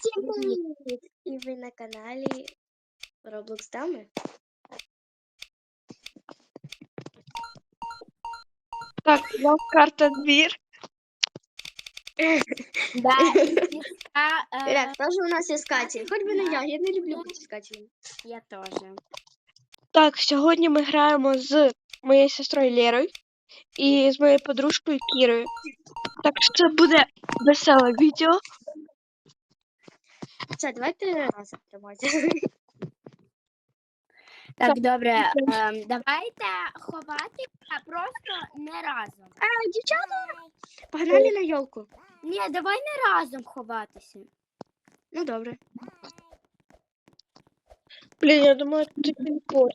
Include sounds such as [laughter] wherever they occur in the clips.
Всім привіт! І ви на каналі Roblox Дами. Так, у нас карта двір. [laughs] Да, а, е, Так, теж у нас іскатель. Хоч би не я, я не люблю бути іскателем. я теж. Так, сьогодні ми граємо з моєю сестрою Лєрою і з моєю подружкою Кірою. Так що це буде веселе відео. Все, давайте разом тримати. Так, добре. ем, давайте ховатися просто не разом. А, дівчата, погнали на йолку. Ні, давай не разом ховатися. Ну добре. Блін, я думаю, це пін-код.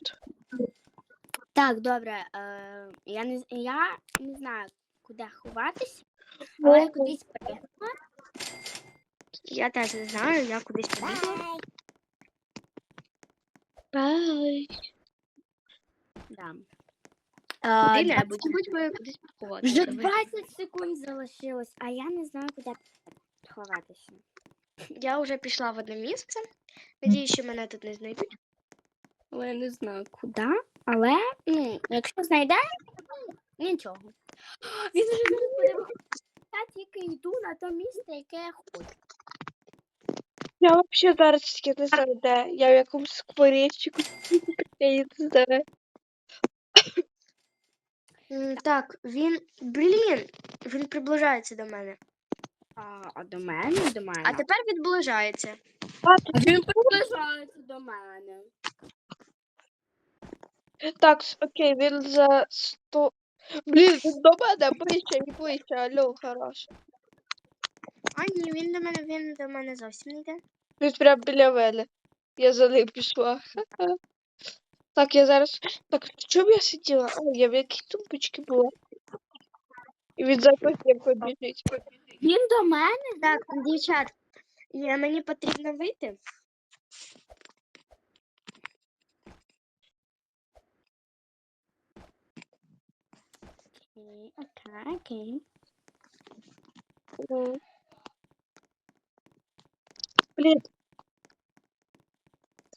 Так, добре. Е, я, не, з- я не знаю, куди ховатися, але я кудись поїхала. Я теж не знаю, я кудись побігла. Бай. Да. Куди Е, небудь, будь би кудись Вже поховати. 20 секунд залишилось, а я не знаю, куди ховатися. Я вже пішла в одне місце. Надіюсь, що мене тут не знайдуть. Але я не знаю куди. Але ну, якщо знайде, нічого. [gasps] Він вже зараз буде. Я тільки йду на то місце, яке я хочу. Я взагалі зараз таки не знаю, де. Я в якомусь скворечку. [laughs] Я не знаю. М, Так, він. Блін! Він приближається до мене. А, а до мене, до мене. А тепер відближається. А, він приближається до мене. Так, с- окей, він за 100... Блін, він до мене ближче і ближче. Алло, хорош. А ні, він до мене, він до мене зовсім не йде. Він прям біля мене. Я за ним пішла. [laughs] Так, я зараз. Так, в чому я сиділа? О, я в якій тумбочці була. І він за потім побіжить. Він до мене? Так, дівчат, я, мені потрібно вийти. Окей, окей, окей.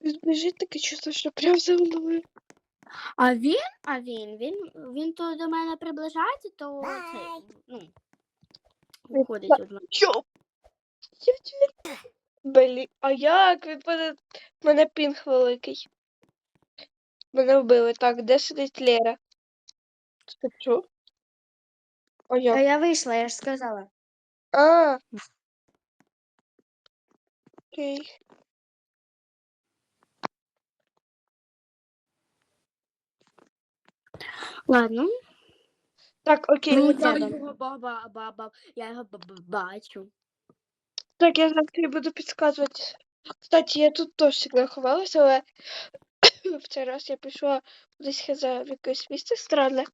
Він біжить таке чувство, що прям за мною. А він, а він, він, він то до мене приближається, то це, ну, виходить від мене. Йоп! Блін, а як? Він мене... мене пінг великий. Мене вбили. Так, де сидить Лера? Що? А А я. я вийшла, я ж сказала. А. Окей. Ладно. Так, окей. Я треба. його ба- ба- ба- я його ба- ба- бачу. Так, я завтра тобі буду підказувати. Кстати, я тут теж завжди ховалася, але [coughs] в цей раз я пішла кудись хаза в якесь місце странне.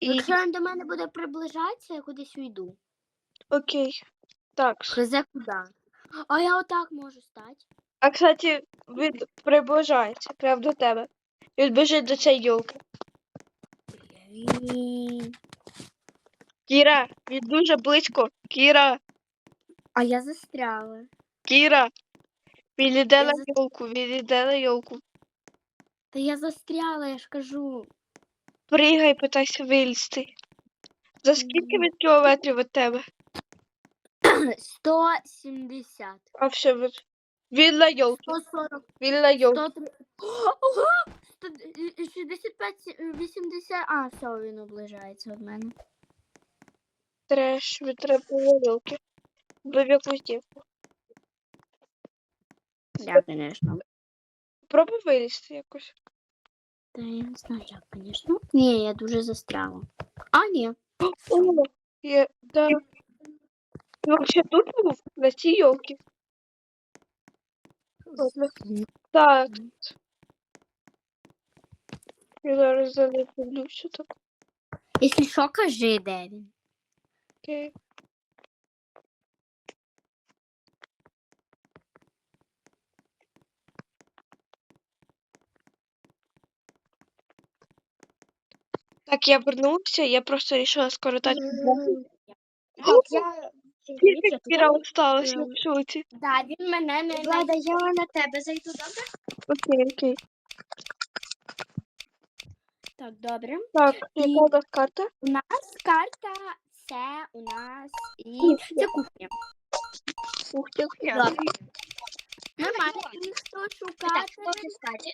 І Якщо він до мене буде приближатися, я кудись уйду. окей. Так. Хз куди? А я отак можу стати. А кстати, він приближається прямо до тебе. Він біжить до цієї йолки. Блін. Кіра, він дуже близько. Кіра, А я застряла. Кіра. Він іде Я на за- йолку, він іде на йолку. Та я застряла, я ж кажу. Пригай, питайся вилізти. За скільки він кілометрів від тебе? 170. А все, він на йолці. 140. Він на йолці. 103. Ого! 65, 80. А, все, він наближається від мене. Треш, на йолки. Бив якусь дівку. Да, звісно. Пробуй вилізти якось. Та я не знаю, як, звісно. Ні, я дуже застряла. А, ні. О, є, да. Він вообще тут був? На цій йолці? Так. Я зараз за ним дивлюся так. Якщо що, кажи, де він. Окей. Так, я вернулася, я просто вирішила скоротати. М, Так, я Скільки Кіра осталось, в шоці. Да, він мене не Влада, я на тебе зайду, добре? Окей, окей. Так, добре. Так, І- яка у нас карта? У нас карта це у нас і Кухня. це кухня. Кухня. Їх тут Так, шукати.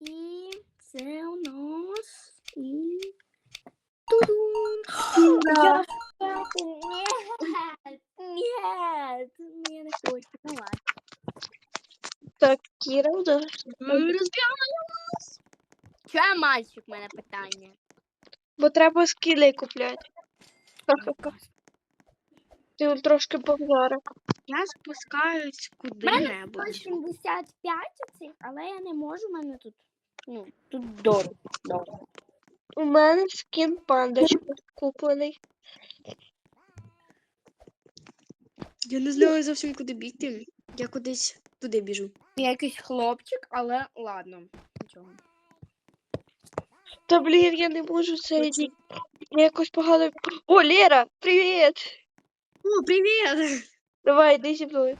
І це у нас і. Тудум! [gasps] Я шукати. Ні, ні, я не хочу. Ну ладно. Так, Кіра. Що я мальчик, у мене питання. Бо треба скіли купляти. Ха-ха-ха. Ти трошки повзара. Я спускаюсь куди-небудь. 175 оцих, але я не можу, у мене тут. Ну, тут дорого. дорого. У мене скін пандочка куплений. Я не знаю зовсім куди бігти. Я кудись туди біжу. Я якийсь хлопчик, але ладно. Нічого. Та блін, я не можу це. Я якось погано. О, Лера, привіт! О, привіт! Давай, йди зі мною.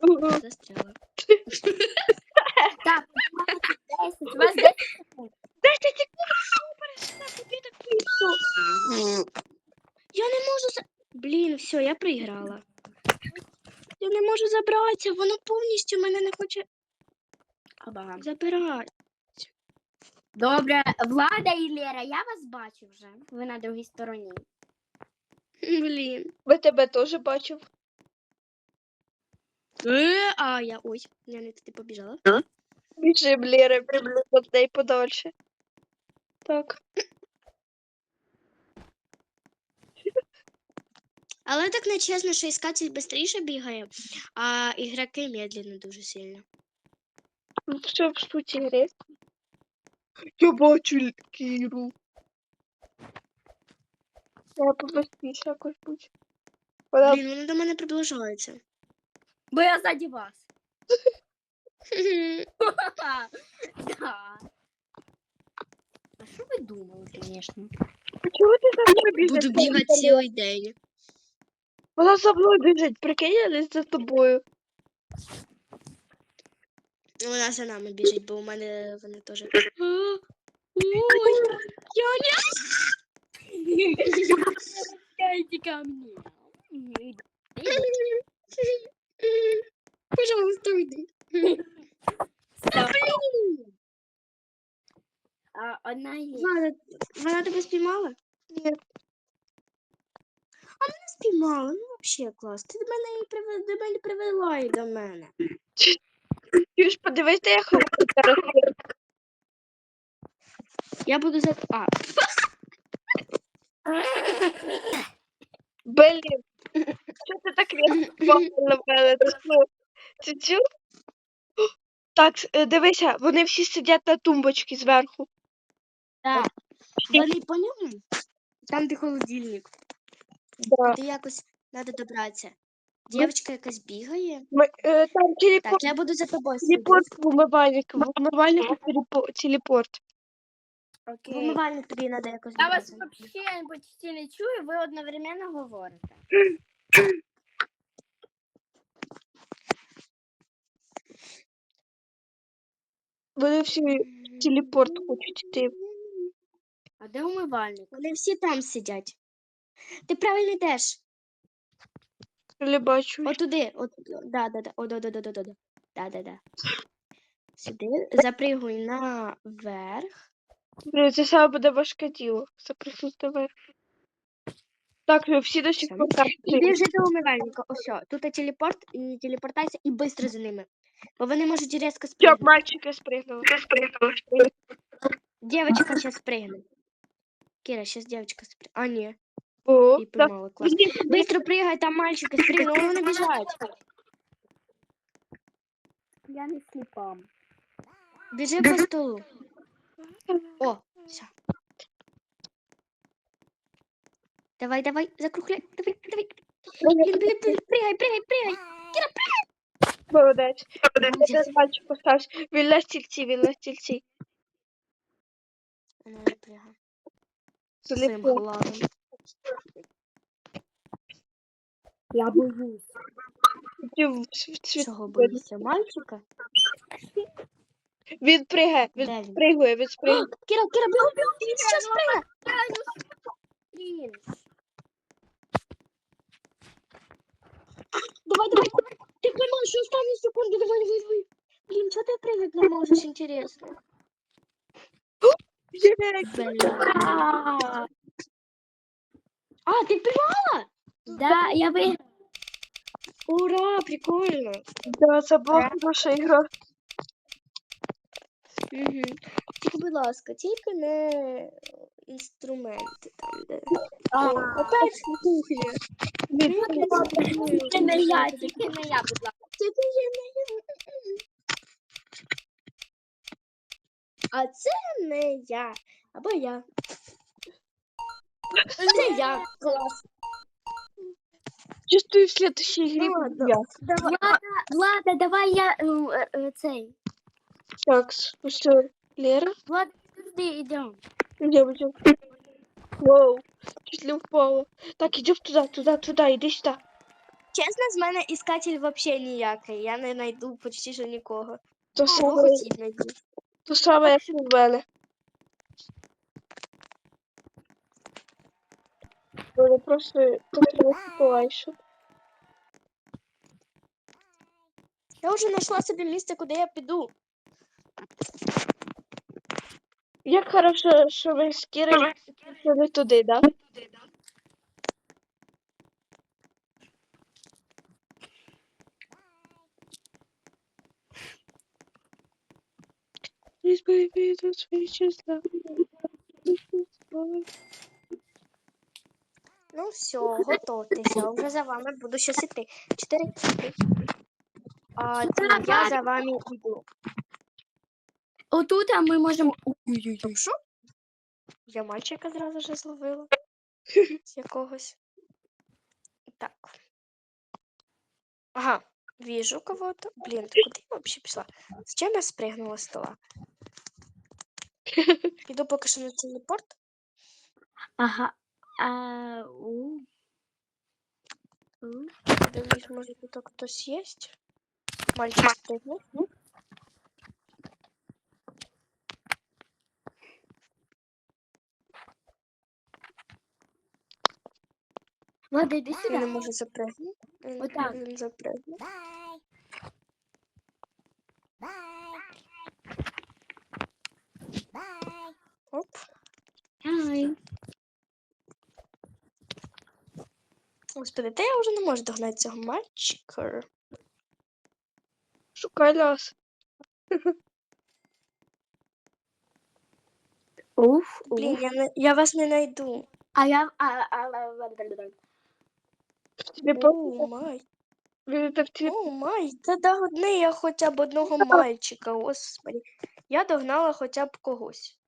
Ой, застряла. [laughs] Так, у вас 10 секунд. Де ж ти ці пересна, тобі так. Я не можу за. Блін, все, я проіграла. Я не можу забратися, воно повністю мене не хоче Оба. забирати. Добре, Влада і Лера, я вас бачу вже. Ви на другій стороні. Блін. Ви тебе теж бачив. Е, а я ой, я не туди побіжала. Біжи, Лера, від неї подальше. Так. Але так нечесно, що іскатель швидше бігає, а ігроки медленно дуже сильно. Ну, Все в суті гри. Я бачу Кіру. Я побачиш якось будь. Вона Блін, воно до мене приближається. Бо я ззаді вас. [laughs] Да. А що ви звісно? Чого ти за мною біжиш? Буду бігати цілий день. Вона за мною біжить, прикинь, я десь за тобою. Вона за нами біжить, бо у мене вона теж. Ой, я не. Ко мне. Пожалуйста, уйди. Та блін. А, Одна є. Влада, вона тебе спіймала? Ні. Не спіймала, ну взагалі клас. Ти до мене і привела, до мене привела і до мене. Ти ж подивись, де я хожу зараз. Я буду за. А, Блін. Що ти так [laughs] мене? Ти що? Ти чув? Так, е, дивися, вони всі сидять на тумбочці зверху. Так. Вони по ньому? Там, де холодильник. Да. Ти якось треба добратися. Дівчинка якась бігає. Ми, е, там Так, телепорт, я буду за тобою телепорт в умивальник. В умивальнику телепо- телепорт. В Окей. умивальник тобі треба якось Я вас добратися. вообще почти не чую, ви одновременно говорите. Вони всі телепорт хочуть йти. А де умивальник? Вони всі там сидять. Ти правильно йдеш. Не бачу. Отуди. От, да, да, да. О, да, да, да, да, да. Да, да, да. Сюди. Запригуй наверх. Блін, це саме буде важке діло. Запрыгнути вверх. Так, ну всі до сих Все. пор Іди вже до умивальника. Ось, тут телепорт, і телепортайся, і швидко за ними. Бо вони можуть різко Все, спригнути. мальчики спригнули. Девочка сейчас спрыгнет. Кира, сейчас девочка спрыгнет. А, не, О, и так. поймала, класс. Блін, Быстро прыгай, там мальчика спрыгнул, [laughs] он набежает. Я не сліпа. Бежи по столу. О, все. Давай, давай, закругляй, давай, давай. Блин, блин, блин, прыгай, прыгай, прыгай. Молодець. Молодець. Я мальчик поставився. Він на стільці, він на стільці. Она не прыгай. цим гладом. Я боюсь. Чого боїшся? Мальчика? Він пригає, він Де він? пригає, він спригає. Кіра, Кіра, бігом, бігом, він зараз прийме. Блін. Давай, давай. Ти поймаєш останні секунди, давай, давай, давай. Блін, чого ти пригати не можеш, інтересно? Є! А, ти піймала? Да, я би... Ура, прикольно. Да, це була хороша ігра. Угу. Тільки, будь ласка, тільки не інструменти там, де. А, опять кухня. Тільки не я, тільки не я, будь ласка. Тільки я не я. А це не я. Або я. Це я. Клас. Чувствую, в следующей игре Ну, буду я. Давай. Влада, давай я е, е, цей. Так, ну что, Лера? Влада, подожди, йдемо. Идем, идем. Воу, чуть не упала. Так, идем туда, туда, туда, иди сюда. Чесно, з мене іскатель взагалі ніякий. Я не знайду почти що нікого. То Кого саме, хотів знайти. То саме, як і в мене. Вони просто тут. Я вже знайшла собі місце, куди я піду. Як хорошо, що ми з Кірою туди, да? Don't switch us love. Ну все, готуйтеся. Вже за вами буду щось іти. Чотири кіти. А я за вами йду. Отут а ми можемо. Ой-ой-ой. Що? Я мальчика зразу ж зловила. [laughs] З якогось. Так. Ага, вижу кого-то. Блін, ти куди я взагалі пішла? З чим я спригнула з стола? Піду поки що на телепорт. Ага. А, у. У. Подивлюсь, може тут хтось є? Мальчик спригнув. Влада, йди Він не сюди. може запригнути. Отак. він запригнув. Оп. Ай. Господи, та я вже не можу догнати цього мальчика. Шукай нас. Уф, Блін, я, не, я вас не знайду. А я... А, а, а, В телепорт. О, май. О, май. Та догни я хоча б одного мальчика, господи. Я догнала хоча б когось.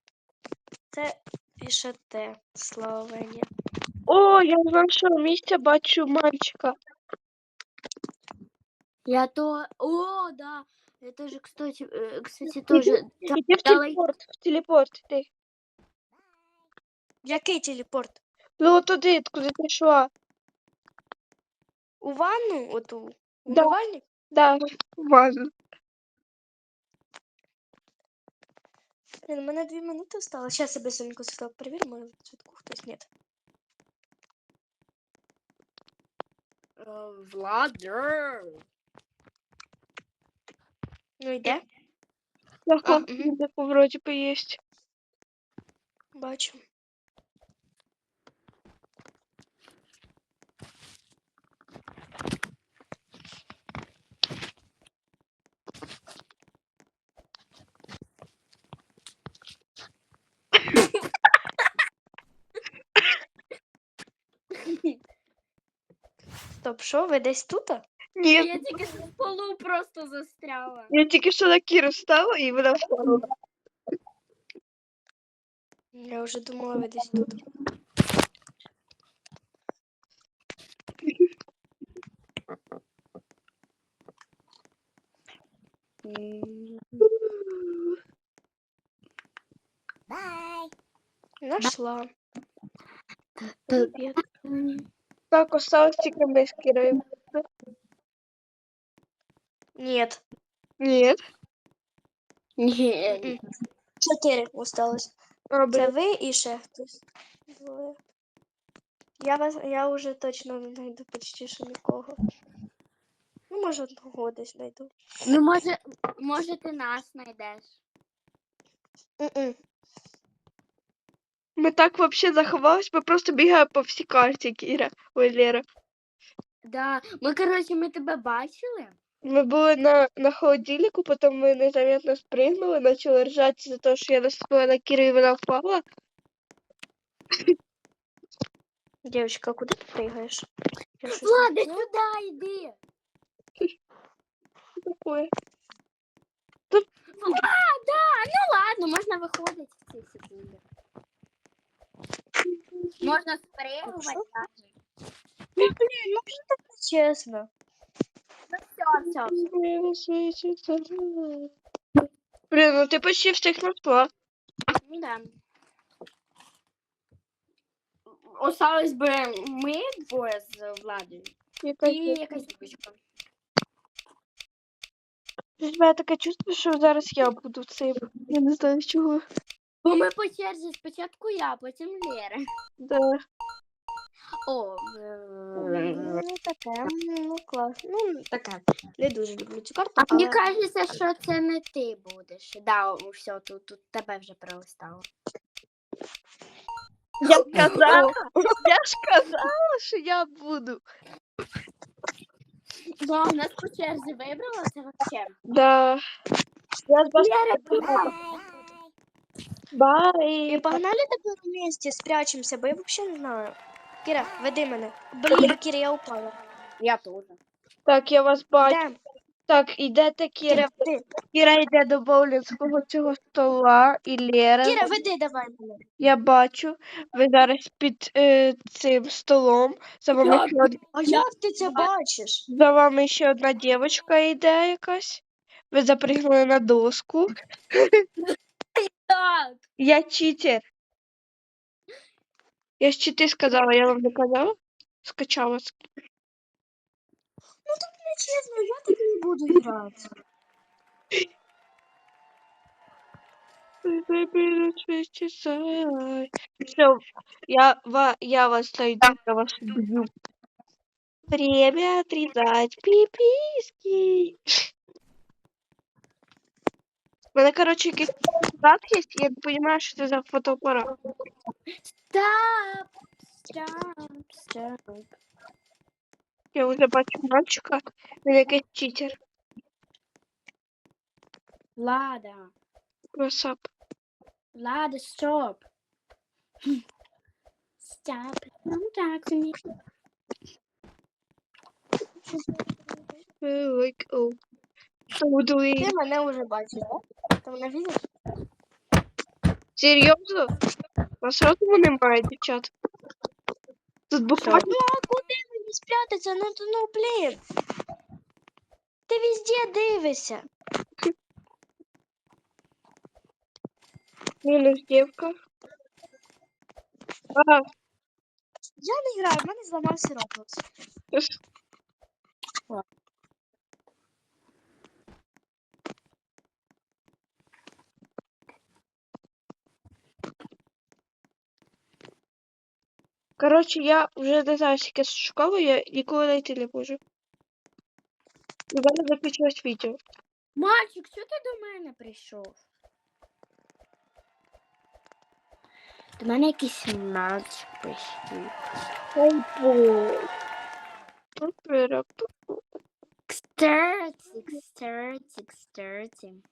Це пише те, Словенія. О, я з вашого місця бачу мальчика. Я то... О, да. Я тоже, кстати, э, кстати, тоже... Да, Іди в давай. телепорт, в телепорт іди. Який телепорт? Ну туди, куди ти йшла. У ванну? Оту? У Да. умивальник? Да, важно. Блін, у мене дві минути осталось. Зараз я быстренько сюди перевірю, може в цвітку хтось нет. Влада. Ну йде, Ага, мгм. він так вроді би бачу. Стоп, що, ви десь тут? Ні, Я тільки в полу просто застряла. я тільки що на Кіру стала і вона встала. Я вже думала, ви десь тут. Нашла. Привіт. Так, осталось ми з Кірою. Ні. Ні. Ні. Чотири осталось. Це блін. ви і ще хтось. Двоє. Я вас я вже точно не знайду почти що нікого. Може, одного десь знайду. Ну, може, може, ти нас знайдеш. М-м. Ми так вообще заховались, ми просто бігаємо по всій карті, Кіра. Ой, Лера. Да. Ми, коротше, ми тебе бачили. Ми були на, на холодильнику, потім ми незаметно спригнули, почали ржати за те, що я наступила на Кіру і вона впала. Дівчинка, куди ти пригаєш? Я щось не Влада, поняла. сюди йди. Що таке? А, да, ну ладно, можна виходити в ці секунди. Можна спригувати. що? навіть. Ну, блін, ну вже так нечесно. Ну все, все, все. Блін, ну ти почти всіх знайшла. Ну да. Осталось би ми двоє з Владою. Якась І якась дівчинка. У мене таке чувство, що зараз я буду цим. Я не знаю чого. Бо ми по черзі спочатку я, потім Лера. Да. О, Ну, таке, ну клас. Ну, таке. Не дуже люблю цю карту, а мені але кажеться, що це не ти будеш. Да, о, все, тут, тут тебе вже пролистало. Я сказала, я ж казала, що я буду. Ну, у нас по черзі вибрала це вообще. Да. Я з Бай. Лера, давай. І Бай. погнали тепер вместе, спрячемося, бо я взагалі не знаю. Кіра, веди мене. Блін, Кіра, я упала. Я теж. Так, я вас бачу. Де? Так, ідете Кіра. Кіра, йде до боулінського цього стола і Лера. Кіра, веди, давай мене. Я бачу. Ви зараз під е, цим столом. За вами, Я- ще, од- А як ти це бачиш? за вами ще одна дівчинка йде якась. Ви запригнули на доску. Так. Я читер. Я ж чити сказала, я вам не казала? Скачала. Ну так нечесно, я так не буду грати. Все, я, ва, я вас найду, я вас убью. Время отрезать пиписьки. У мене, короче, якийсь апарат є, і я не розумію, що це за фотоапарат. Стоп. Стоп. Стоп. Я вже бачу мальчика, він якийсь читер. Влада. Васап. Влада, стоп. Стоп. Don't talk to me. Like, oh. Що буду Ти мене вже бачиш, так? Ти мене бачиш? Серйозно? Вас розуму немає, дівчат. Тут буквально Ну а куди мені спрятатися? Ну то ну блін. Ти везде дивишся. мінус дівка. А, Я не граю, в мене зламався Roblox. Коротше, я вже не знаю, скільки шукала, я ніколи знайти не можу. У мене закінчилось відео. Мальчик, що ти до мене прийшов? До мене якийсь мальчик прийшов. Ой, бой. Папера, Стертик, стертик, стертик.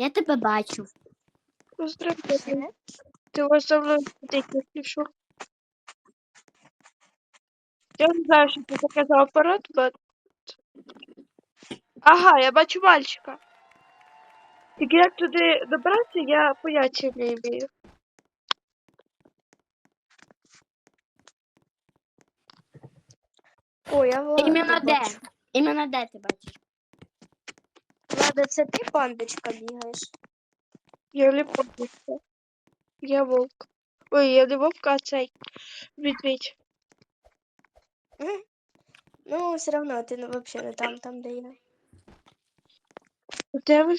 Я тебе бачу. Поздравляю. Ти вас за мною ходить. Я не знаю, що це таке за апарат, but... Ага, я бачу мальчика. Тільки як туди добратися, я поняття не маю. О, я Влада Іменно де? Іменно де ти бачиш? Влада, це ти пандочка бігаєш? Я не помню. Я вовк. Ой, я не вовк, а цей. Медведь. Ну, все равно, ти взагалі не там, там, де я. Де ви?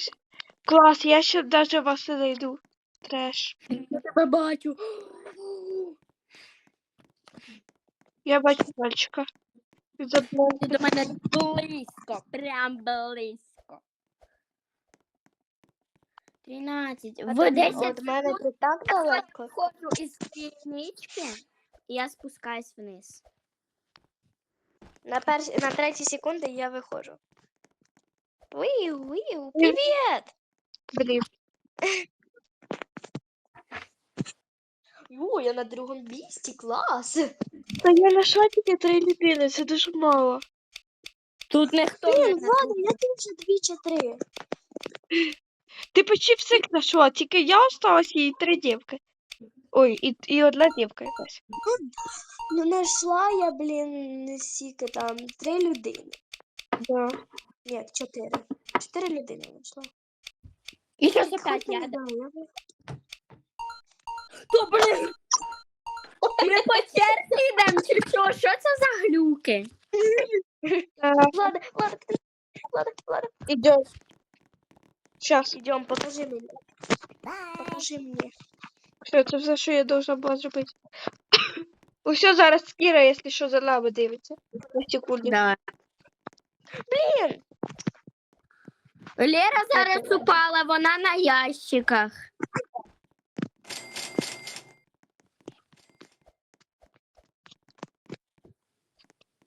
Клас, я ще даже вас не знайду. Треш. Я тебе бачу. Я бачу мальчика. Він. Ти до мене близько, прям близько. 13. А В ти 10 От мене секунд ти так далеко. виходжу із пічнички, і я спускаюсь вниз. На, перш... на третій секунді я виходжу. Виу, виу, привіт! Блін. О, я на другому місці, клас! Та я знайшла тільки три людини, це дуже мало. Тут ніхто Блін, Влада, я тут вже дві чи три. Ти почти всіх знайшла, тільки я осталась і три дівки. Ой, і, і одна дівка якась. Ну, знайшла я, блін, скільки там, три людини. Да. Ні, чотири. Чотири людини знайшла. І Так, опять хай я. То, блін! Ми по черзі йдемо, чи що? Що це за глюки? Е, Влада, Влада, Влада, Влада. Ідем. Щас. Идем, покажи мне. Покажи мне. Все, це все, що я должна була зробити. [coughs] Усе зараз Кіра, якщо що, за нами дивиться. На секунду. Да. Блин! Лера зараз упала, вона на ящиках.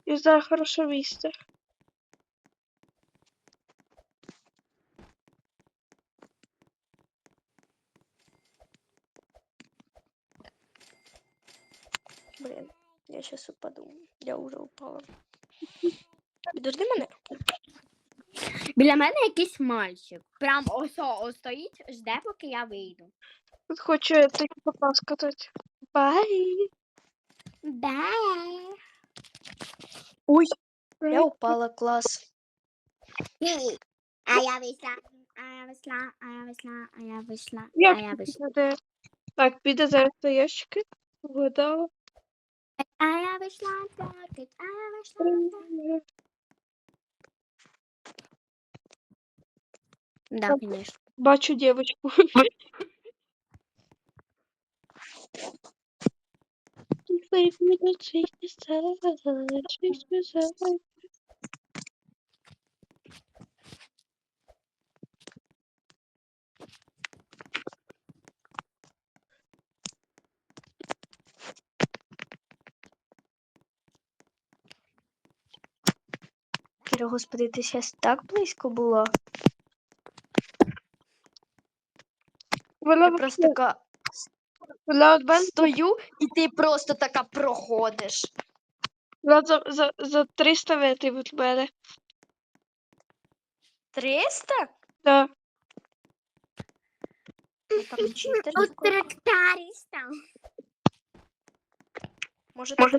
І зараз хороше місце. Блин, я сейчас упаду. Я уже упала. Подожди мене. Біля мене якийсь мальчик. Прям ось о, стоїть, жде, поки я вийду. Тут хочу такі попав сказати. Бай. Да. Ой, я упала, класс. А я вийшла, а я вийшла, а я вийшла, а я вийшла, а я вийшла. Так, піде зараз на ящики. Вгадала. Я вийшла, так, а я вийшла. Да, конечно. Бачу дівчинку. [laughs] Боже, господи, ти зараз так близько була. Вона Я просто така вона от мене стою і ти просто така проходиш. Вона за, за, за 300 метрів від мене. 300? Да. Ну, там 400. Може, Може... по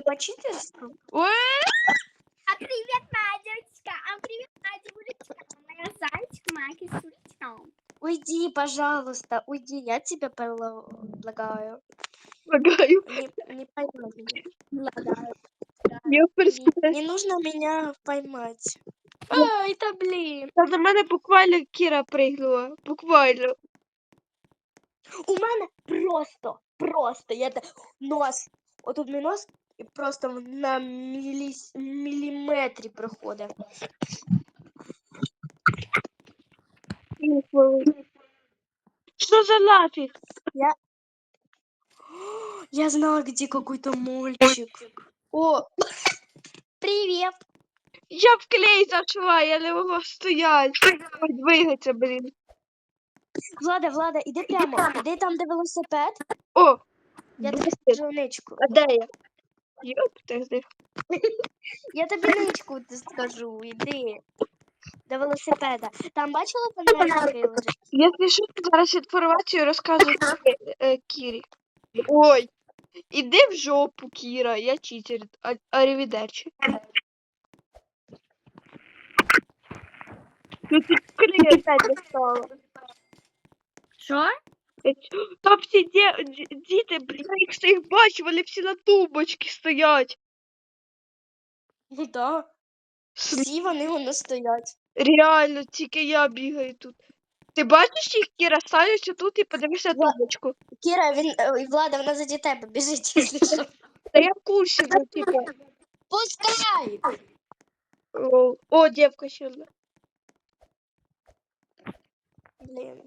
А привет, моя девочка. А привет, моя девочка. Моя зайчка, моя кисулечка. Уйди, пожалуйста, уйди, я тебя предлагаю. Лагаю. Не, не поймай меня. Я Не, не нужно меня поймать. Ай, да блин. Та до мене буквально Кіра пригнула. Буквально. У мене просто, просто, я та нос, отут мій нос, і просто на мілі... міліметрі проходить. Що за нафіг? Я [gasps] Я знала, где какой-то мальчик. О, привет. Я в клей зайшла, я не могла стояти. Ой, Двигаться, блін. Влада, Влада, іди прямо. Іди там, де велосипед. О, Я блін, скажу ничку. а де я? Йоп, ти Я тобі ничку т- скажу, іди. До велосипеда. Там бачила який лежить? Якщо що, зараз інформацію розказую е, Кірі. Ой, іди в жопу, Кіра, я читер. Арівідерчі. Ну крия опять достала. Що? [laughs] Там всі ді- ді- діти, блін, я їх всіх бачу, вони всі на тумбочці стоять. Ну да. См- Всі вони воно стоять. Реально, тільки я бігаю тут. Ти бачиш їх, Кіра, ставишся тут і подивишся Ва- тумбочку. Кіра, він е, Влада, вона заді тебе біжить, якщо що. [laughs] Та я в курсі, ну, типу. Пускай! О, о, дівка ще одна. Блін.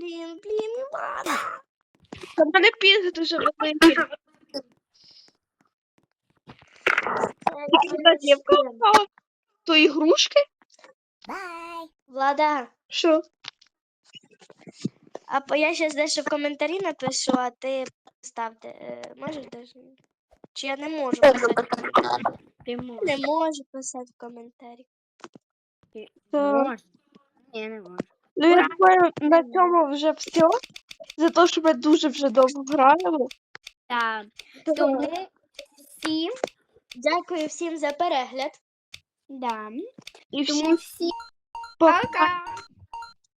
Блін, блін, Влада. Та в мене пінг дуже великий. То ігрушки? Влада, Що? а по- я зараз дещо в коментарі напишу, а ти ставте. е, Можеш даже? Чи я не можу писати? в коментарі? Ти можеш. Не можу писати в коментарі. Та... Можеш. Ні, не можеш. Ну, я думаю, на цьому вже все. За те, що ми дуже вже довго граємо. Так. Тому всім, Дякую всім за перегляд. да. І всім Тому всім пока.